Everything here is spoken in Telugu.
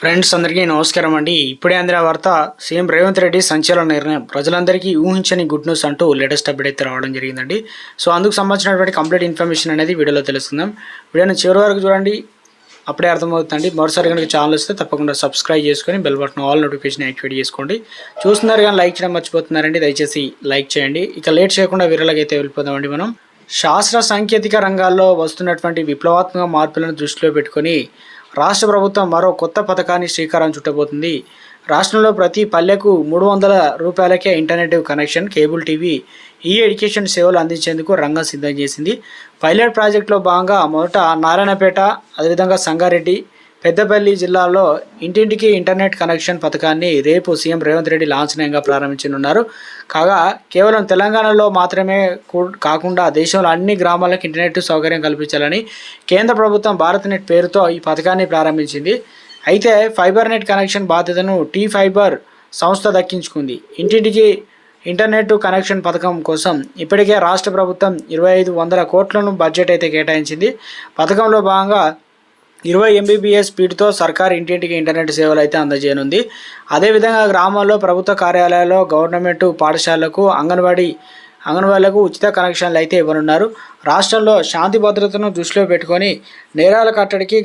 ఫ్రెండ్స్ అందరికీ నమస్కారం అండి. ఇప్పుడే అందిన వార్త సీఎం రేవంత్ రెడ్డి సంచలన నిర్ణయం. ప్రజలందరికీ ఊహించని గుడ్ న్యూస్ అంటూ లేటెస్ట్ అప్డేట్ అయితే రావడం జరిగిందండి. సో అందుకు సంబంధించినటువంటి కంప్లీట్ ఇన్ఫర్మేషన్ అనేది వీడియోలో తెలుసుకుందాం. వీడియోని చివరి వరకు చూడండి. అప్పుడే అర్థమవుతుందండి. మరోసారి కనుక ఛానల్ వస్తే తప్పకుండా సబ్స్క్రైబ్ చేసుకొని bell button all notification activate చేసుకోండి. చూస్తున్నారు కానీ లైక్ చేయడం మర్చిపోతున్నారండి. దయచేసి లైక్ చేయండి. ఇక లేట్ చేయకుండా వీరలకి వెళ్ళిపోదామండి మనం. శాస్త్ర సాంకేతిక రంగాల్లో వస్తున్నటువంటి విప్లవాత్మక మార్పులను దృష్టిలో పెట్టుకొని రాష్ట్ర ప్రభుత్వం మరో కొత్త పథకాన్ని శ్రీకారం చుట్టబోతుంది. రాష్ట్రంలో ప్రతి పల్లెకు మూడు వందల రూపాయలకే internet connection cable TV e education సేవలు అందించేందుకు రంగం సిద్ధం చేసింది. పైలట్ ప్రాజెక్టులో భాగంగా మొదట నారాయణపేట అదేవిధంగా సంగారెడ్డి పెద్దపల్లి జిల్లాలో ఇంటింటికి ఇంటర్నెట్ కనెక్షన్ పథకాన్ని రేపు సీఎం రేవంత్ రెడ్డి లాంఛనీయంగా ప్రారంభించనున్నారు. కాగా కేవలం తెలంగాణలో మాత్రమే కూ- కాకుండా దేశంలో అన్ని గ్రామాలకు ఇంటర్నెట్ సౌకర్యం కల్పించాలని కేంద్ర ప్రభుత్వం భారత్ నెట్ పేరుతో ఈ పథకాన్ని ప్రారంభించింది. అయితే ఫైబర్ నెట్ కనెక్షన్ బాధ్యతను టీ ఫైబర్ సంస్థ దక్కించుకుంది. ఇంటింటికి ఇంటర్నెట్ కనెక్షన్ పథకం కోసం ఇప్పటికే రాష్ట్ర ప్రభుత్వం ఇరవై ఐదు వందల కోట్లను బడ్జెట్ అయితే కేటాయించింది. పథకంలో భాగంగా ఇరవై ఎంబీబీఎస్ స్పీడ్తో సర్కార్ ఇంటింటికి ఇంటర్నెట్ సేవలు అయితే అందజేయనుంది. అదేవిధంగా గ్రామాల్లో ప్రభుత్వ కార్యాలయాల్లో గవర్నమెంట్ పాఠశాలలకు అంగన్వాడీ అంగన్వాడీలకు ఉచిత కనెక్షన్లు అయితే ఇవ్వనున్నారు. రాష్ట్రంలో శాంతి భద్రతను దృష్టిలో పెట్టుకొని నేరాల కట్టడికి